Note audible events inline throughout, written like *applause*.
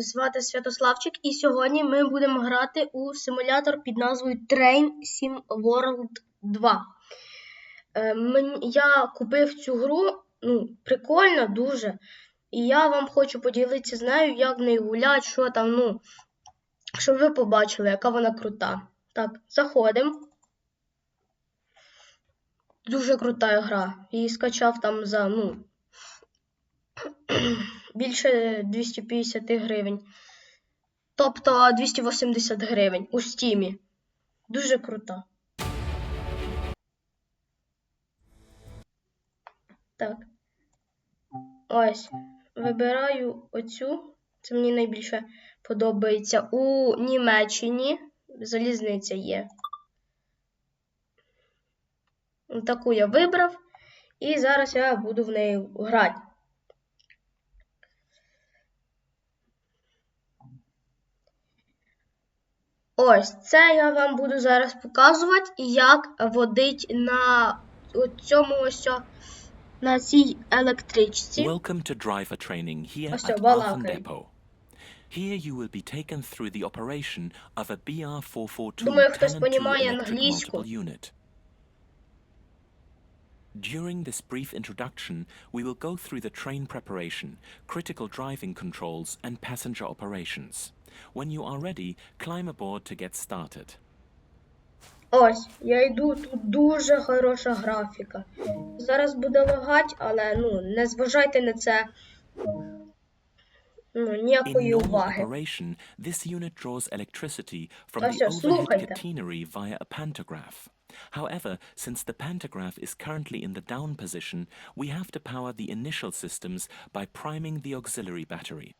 звати Святославчик, і сьогодні ми будемо грати у симулятор під назвою Train Sim World 2. Е, Я купив цю гру, ну, прикольно дуже. І я вам хочу поділитися з нею, як в неї гулять, що там, ну, щоб ви побачили, яка вона крута. Так, заходимо. Дуже крута гра. Її скачав там за, ну, більше 250 гривень. Тобто 280 гривень у стімі. Дуже крута. Так. Ось. Вибираю оцю. Це мені найбільше подобається. У Німеччині залізниця є. Таку я вибрав. І зараз я буду в неї грати. Ось це я вам буду зараз показувати, як водить на цьому ось на цій електричці. Welcome to driver training here Ось at балакає. Depot. Here you will be taken through the operation of a BR442 Думаю, хтось Canon 2 понімає англійську. unit. During this brief introduction, we will go through the train preparation, critical driving controls, and passenger operations. When you are ready, climb aboard to get started. Ось, я йду, тут дуже хороша графіка. Зараз буде лагать, але ну, не зважайте на це. Ну, In ніякої normal уваги. operation, this unit draws electricity from Ah, the so, overhead слухайте. catenary via a pantograph. However, since the pantograph is currently in the down position, we have to power the initial systems by priming the auxiliary battery.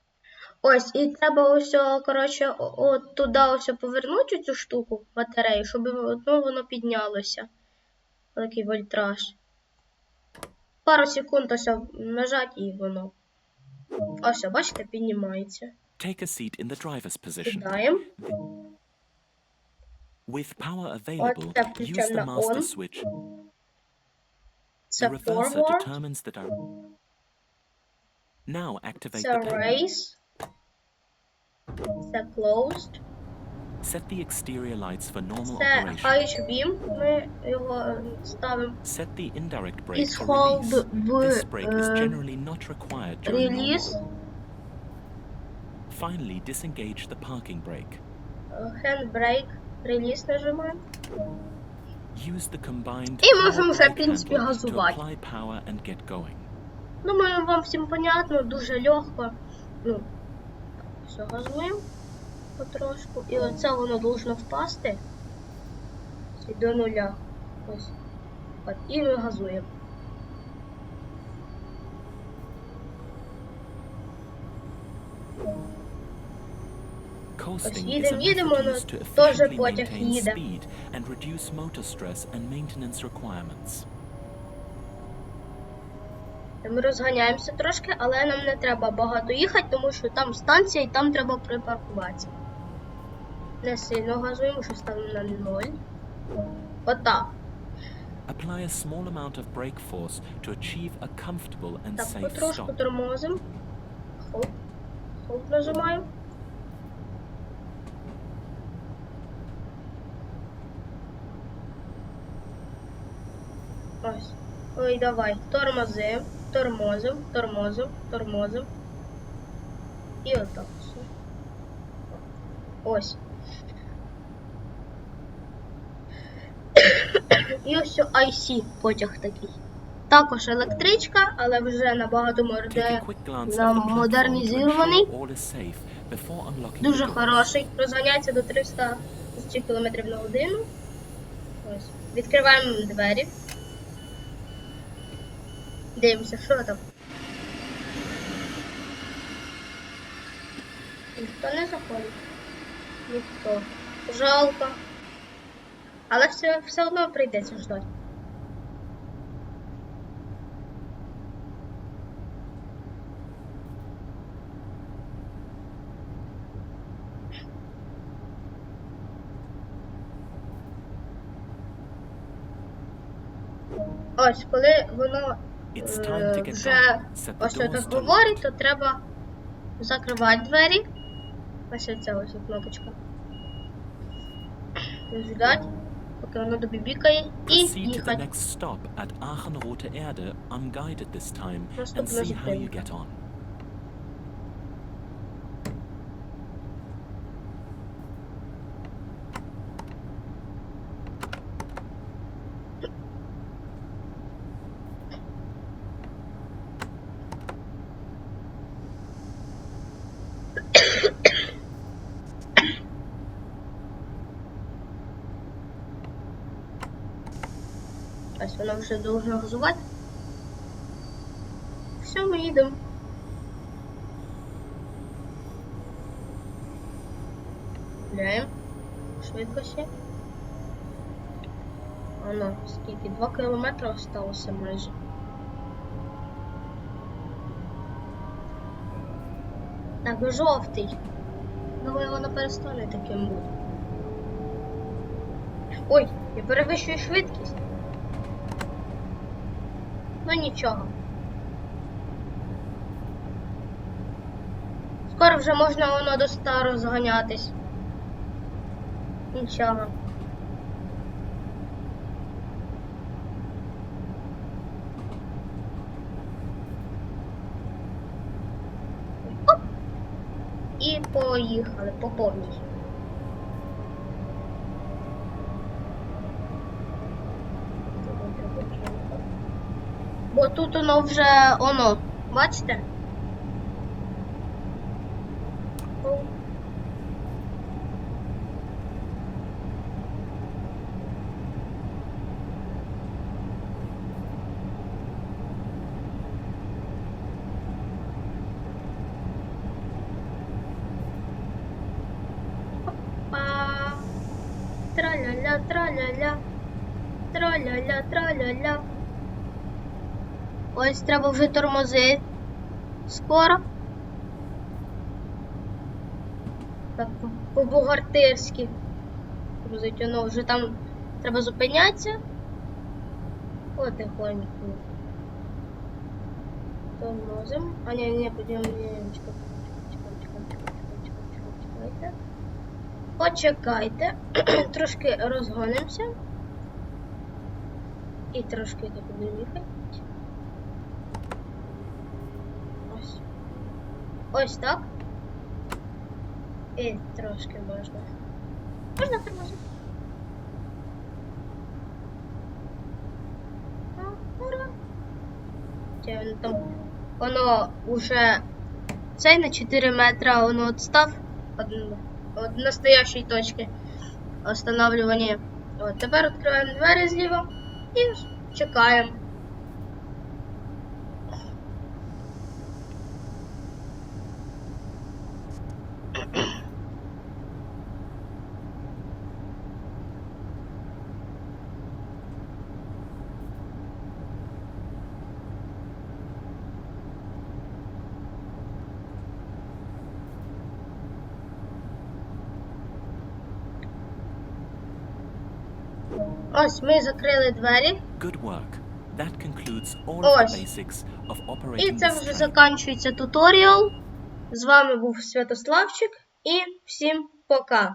Ось, і треба ось, коротше, от туди ось повернути цю штуку, батарею, щоб ну, воно піднялося. Такий вольтраж. Пару секунд ось нажать і воно. Ось, бачите, піднімається. Take a seat in the driver's position. Сідаємо. With power available, це use включаємо the на master on. switch. Це The reverser forward, determines the direction. Now activate це the panel. race, це closed, Set the exterior lights for normal це operation. high beam, ми його е, ставимо. Set the indirect Is brake for hold release. в This brake is е, generally not required during normal. release, Finally, disengage the parking brake. handbrake, реліз нажимаємо. Use the combined І power можемо вже, в brake принципі, handle to газувати. apply power and get going. Думаю, вам всім понятно, дуже легко. Ну, все, газуємо Потрошку. І оце воно должно впасти. І до нуля. Ось. От, і ми газуємо. Coasting їдемо, їдемо, method ну, теж потяг їде. and reduce motor stress and maintenance requirements. Ми розганяємося трошки, але нам не треба багато їхати, тому що там станція і там треба припаркуватися. Не сильно газуємо, що ставимо на ноль. Отак. Apply a small amount of brake force to achieve a comfortable and Так, safe потрошку stop. тормозимо. Хоп. Хоп нажимаємо. Ось. Ой, давай. Тормозим, тормозим, тормозим, тормозим. І отак. Ось. І ось IC потяг такий. Також електричка, але вже набагато морде модернізований. Дуже хороший. Розганяється до 300 км на годину. Ось. Відкриваємо двері. Дивимося, що там. Ніхто не заходить. Ніхто. Жалко. Але все, все одно прийдеться ждати. Ось, коли воно е, вже ось так говорить, то треба закривати двері Ось оця ось кнопочка. Ждать, поки воно добібікає і Proceed to the їхати. next stop at Aachen-Rote Erde, unguided this time, and Наступна see how you зупинка. get on. Воно вже должно газувати. Все, ми їдемо. Гуляємо. Швидкості. Воно, скільки? Два кілометри осталося майже. Так, жовтий. Думаю, воно перестане таким бути. Ой, я перевищую швидкість. Ну нічого. Скоро вже можна воно до 100 розганятись. Нічого. І поїхали по повній. Бо тут воно вже воно. Бачите? Траля-ля, траля-ля. Траля-ля, траля-ля. Ось треба вже тормози. Скоро. Так, по-бухгалтерськи. Грузить воно вже там треба зупинятися. Потихоньку. Тормозим. А ні, ні, подіємо, ні, чекай, чекай, чекай, чекай, чекай, чекай, чекайте. Почекайте. *clears throat* Трошки розгонимося. І трошки так будемо їхати. Ось. Ось так. І трошки можна. Можна тормозити. Воно там. Воно уже цей на 4 метра воно відстав від, від настоящої точки останавливання. От, тепер відкриваємо двері зліва і чекаємо. Ось ми закрили двері. Good work. That concludes all Ось. the basics of І це вже заканчується закінчується туторіал. З вами був Святославчик і всім пока.